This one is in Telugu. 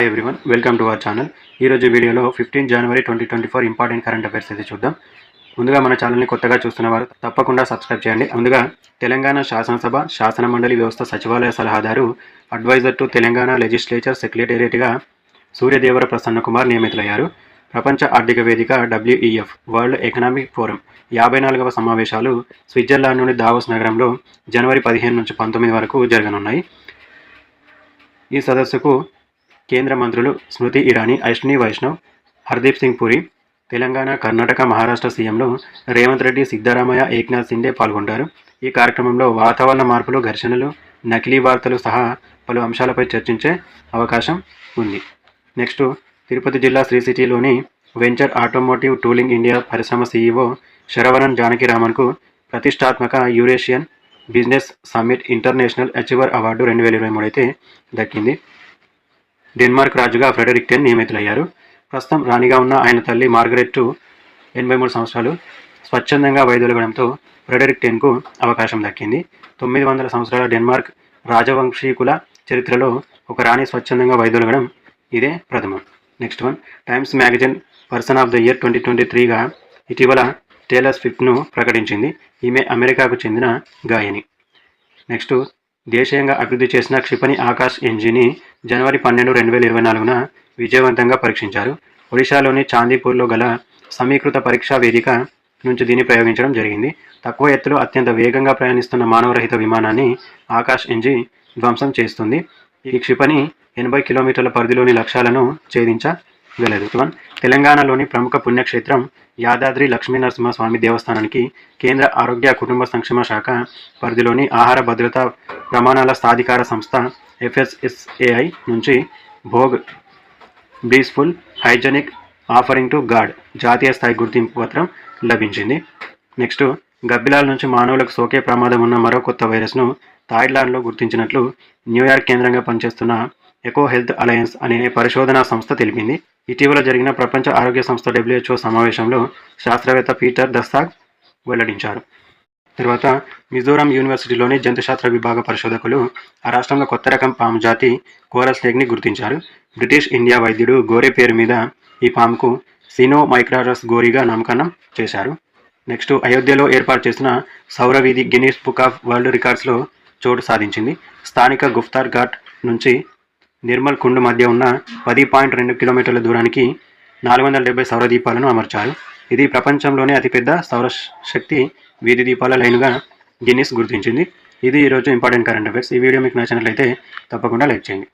Everyone welcome to our channel ఈరోజు వీడియోలో ఫిఫ్టీన్ జనవరి twenty twenty four important current affairs అయితే చూద్దాం. ముందుగా మన ఛానల్ని కొత్తగా చూస్తున్న వారు తప్పకుండా సబ్స్క్రైబ్ చేయండి. ముందుగా తెలంగాణ శాసనసభ శాసన మండలి వ్యవస్థ సచివాలయ సలహాదారు అడ్వైజర్ టు తెలంగాణ లెజిస్లేచర్ సెక్రటేరియట్గా సూర్యదేవర ప్రసన్న కుమార్ నియమితులయ్యారు. ప్రపంచ ఆర్థిక వేదిక డబ్ల్యూఈఎఫ్ వరల్డ్ ఎకనామిక్ ఫోరం యాభై నాలుగవ సమావేశాలు స్విట్జర్లాండ్లోని దావోస్ నగరంలో జనవరి పదిహేను నుంచి పంతొమ్మిది వరకు జరగనున్నాయి. ఈ సదస్సుకు కేంద్ర మంత్రులు స్మృతి ఇరానీ అశ్విని వైష్ణవ్ హర్దీప్ సింగ్ పురి తెలంగాణ కర్ణాటక మహారాష్ట్ర సీఎంలు రేవంత్ రెడ్డి సిద్ధరామయ్య ఏక్నాథ్ సిండే పాల్గొంటారు. ఈ కార్యక్రమంలో వాతావరణ మార్పులు ఘర్షణలు నకిలీ వార్తలు సహా పలు అంశాలపై చర్చించే అవకాశం ఉంది. నెక్స్ట్ తిరుపతి జిల్లా శ్రీ సిటీలోని వెంచర్ ఆటోమోటివ్ టూలింగ్ ఇండియా పరిశ్రమ సీఈఓ శరవణన్ జానకిరామన్కు ప్రతిష్టాత్మక Eurasian business summit international achiever award రెండు వేల ఇరవై మూడు అయితే దక్కింది. డెన్మార్క్ రాజుగా ఫ్రెడరిక్ టెన్ నియమితులయ్యారు. ప్రస్తుతం రాణిగా ఉన్న ఆయన తల్లి మార్గరెట్ ఎనభై మూడు సంవత్సరాలు స్వచ్ఛందంగా వైదొలగడంతో ఫ్రెడరిక్ టెన్కు అవకాశం దక్కింది. తొమ్మిది వందల సంవత్సరాల డెన్మార్క్ రాజవంశీకుల చరిత్రలో ఒక రాణి స్వచ్ఛందంగా వైదొలగడం ఇదే ప్రథమం. Next one Time's magazine person of the year twenty twenty త్రీగా ఇటీవల టేలర్ స్విఫ్ట్ను ప్రకటించింది. ఈమె అమెరికాకు చెందిన గాయని. నెక్స్ట్ దేశీయంగా అభివృద్ధి చేసిన క్షిపణి ఆకాశ్ ఇంజిన్ని జనవరి పన్నెండు రెండు వేల ఇరవై నాలుగున విజయవంతంగా పరీక్షించారు. ఒడిశాలోని చాందీపూర్లో గల సమీకృత పరీక్షా వేదిక నుంచి దీన్ని ప్రయోగించడం జరిగింది. తక్కువ ఎత్తులో అత్యంత వేగంగా ప్రయాణిస్తున్న మానవరహిత విమానాన్ని ఆకాశ్ ఇంజిన్ ధ్వంసం చేస్తుంది. ఈ క్షిపణి ఎనభై కిలోమీటర్ల పరిధిలోని లక్ష్యాలను ఛేదించ వన్ తెలంగాణలోని ప్రముఖ పుణ్యక్షేత్రం యాదాద్రి లక్ష్మీ నరసింహస్వామి దేవస్థానానికి కేంద్ర ఆరోగ్య కుటుంబ సంక్షేమ శాఖ పరిధిలోని ఆహార భద్రతా ప్రమాణాల సాధికార సంస్థ ఎఫ్ఎస్ఎస్ఏఐ నుంచి Bhog blissful hygienic offering to god జాతీయ స్థాయి గుర్తింపు పత్రం లభించింది. నెక్స్ట్ గబ్బిలాల నుంచి మానవులకు సోకే ప్రమాదం ఉన్న మరో కొత్త వైరస్ను థాయిలాండ్లో గుర్తించినట్లు న్యూయార్క్ కేంద్రంగా పనిచేస్తున్న ఎకో హెల్త్ అలయన్స్ అనే పరిశోధనా సంస్థ తెలిపింది. ఇటీవల జరిగిన ప్రపంచ ఆరోగ్య సంస్థ డబ్ల్యూహెచ్ఓ సమావేశంలో శాస్త్రవేత్త పీటర్ దస్తాగ్ వెల్లడించారు. తర్వాత మిజోరాం యూనివర్సిటీలోని జంతుశాస్త్ర విభాగ పరిశోధకులు ఆ రాష్ట్రంలో కొత్త రకం పాము జాతి కోరల్ స్నేక్ని గుర్తించారు. బ్రిటిష్ ఇండియా వైద్యుడు గోరే పేరు మీద ఈ పాముకు సినో మైక్రారస్ గోరీగా నామకరణం చేశారు. నెక్స్ట్ అయోధ్యలో ఏర్పాటు చేసిన సౌరవీధి గిన్నీస్ బుక్ ఆఫ్ వరల్డ్ రికార్డ్స్లో చోటు సాధించింది. స్థానిక గుఫ్తార్ ఘాట్ నుంచి నిర్మల్ కుండ్ మధ్య ఉన్న పది పాయింట్ రెండు కిలోమీటర్ల దూరానికి నాలుగు వందల డెబ్బై సౌర దీపాలను అమర్చారు. ఇది ప్రపంచంలోనే అతిపెద్ద సౌర శక్తి వీధి దీపాల లైన్గా గిన్నిస్ గుర్తించింది. ఇది ఈరోజు ఇంపార్టెంట్ కరెంట్ అఫైర్స్. ఈ వీడియో మీకు నచ్చినట్లయితే తప్పకుండా లైక్ చేయండి.